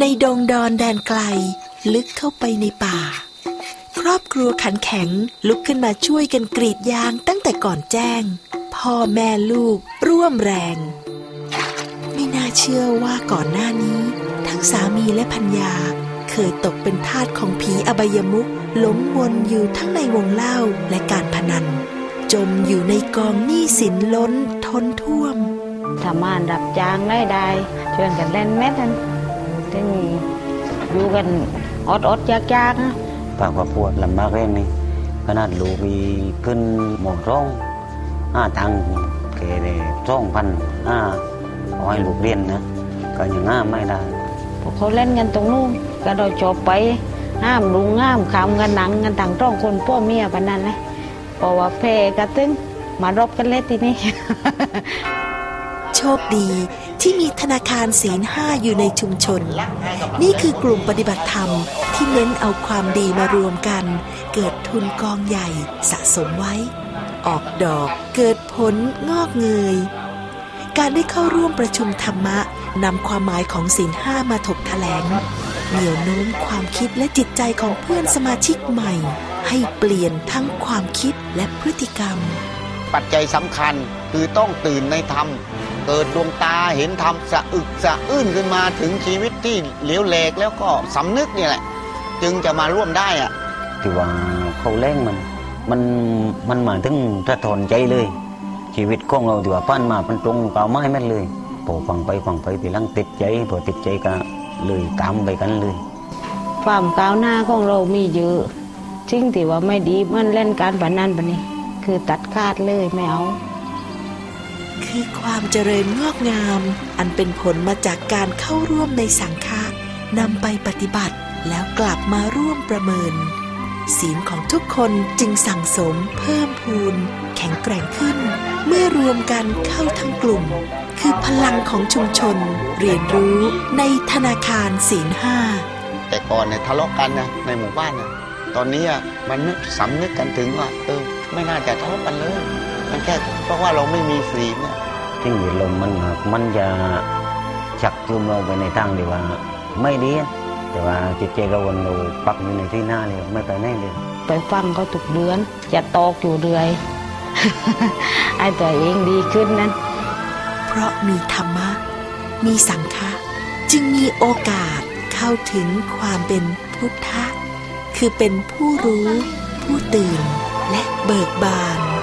ในดงดอนแดนไกล ลึกเข้าไปในป่า ครอบครัวขันแข็งลุกขึ้นมาช่วยกันกรีดยางตั้งแต่ก่อนแจ้ง พ่อแม่ลูกร่วมแรง ไม่น่าเชื่อว่าก่อนหน้านี้ ทั้งสามีและพัญญา เคยตกเป็นทาสของผีอบายมุขหลงวนอยู่ทั้งในวงเล่าและการพนัน จมอยู่ในกองหนี้สินล้นทนท่วมทำงานรับจ้างได้ได้ชวนกันเล่นเม็ดนั่น ถึงอยู่กันอดอดยากๆนะปากว่าปวดลำบากเร่งนี่ขนาดลูกอีขึ้นหมอร้องห้าตังเกเรร้องพันห้าเอาให้ลูกเรียนนะก็ยังห้าไม่ได้พวกเขาเล่นกันตรงนู้นก็เราจบไปห้ามลุงห้ามคำกันหนังกันต่างต้องคนพ่อเมียปนนั้นเลยเพราะว่าเพกระตึงมารบกันเล่นทีนี้ คดีที่มีธนาคารศีลห้าอยู่ในชุมชน นี่คือกลุ่มปฏิบัติธรรมที่เน้นเอาความดีมารวมกัน เกิดทุนกองใหญ่สะสมไว้ ออกดอกเกิดผลงอกเงย การได้เข้าร่วมประชุมธรรมะนำความหมายของศีลห้ามาถกแถลงเหนี่ยวโน้มความคิดและจิตใจของเพื่อนสมาชิกใหม่ ให้เปลี่ยนทั้งความคิดและพฤติกรรม ปัจจัยสำคัญคือต้องตื่นในธรรม เกิดดวงตาเห็นธรรมสะอึกสะอื้นขึ้นมาถึงชีวิตที่เหลวแหลกแล้วก็สำนึกนี่แหละ จึงจะมาร่วมได้อะที่ว่าเขาเล่งมันมันมันมาถึงสะท้อนใจเลย ชีวิตของเราที่ว่าปั้นมาเป็นตรงเก่าไม้แม่นเลยพอฟังไปฟังไปทีหลังติดใจพอติดใจก็เลยตามไปกันเลย ความก้าวหน้าของเรามีเยอะสิ่งที่ว่าไม่ดีมันเล่นการพนันปะนี่คือตัดขาดเลยไม่เอา คือความเจริญงอกงาม อันเป็นผลมาจากการเข้าร่วมในสังฆะนำไปปฏิบัติแล้วกลับมาร่วมประเมิน ศีลของทุกคนจึงสั่งสมเพิ่มพูน แข็งแกร่งขึ้น เมื่อรวมกันเข้าทั้งกลุ่ม คือพลังของชุมชน เรียนรู้ในธนาคารศีลห้าแต่ก่อนเนี่ยทะเลาะกันนะในหมู่บ้านนะตอนนี้อะมันนึกสำนึกกันถึงว่าเออไม่น่าจะทะเลาะกันเลย มันแค่เพราะว่าเราไม่มีศีลเนี่ยทิ้งลมมันมามันจะชักจูงเราไปในทางที่ว่า ไม่ดีอะแต่ว่าจิตใจเราวันเราปักอยู่ในที่หน้าเลยไม่ไปไหนเลยไปฟังเขาทุกเดือนจะตอกอยู่เรื่อยไอ้ตัวเองดีขึ้นนั้น เพราะมีธรรมะ มีสังฆะจึงมีโอกาสเข้าถึงความเป็นพุทธะ คือเป็นผู้รู้ ผู้ตื่นและเบิกบาน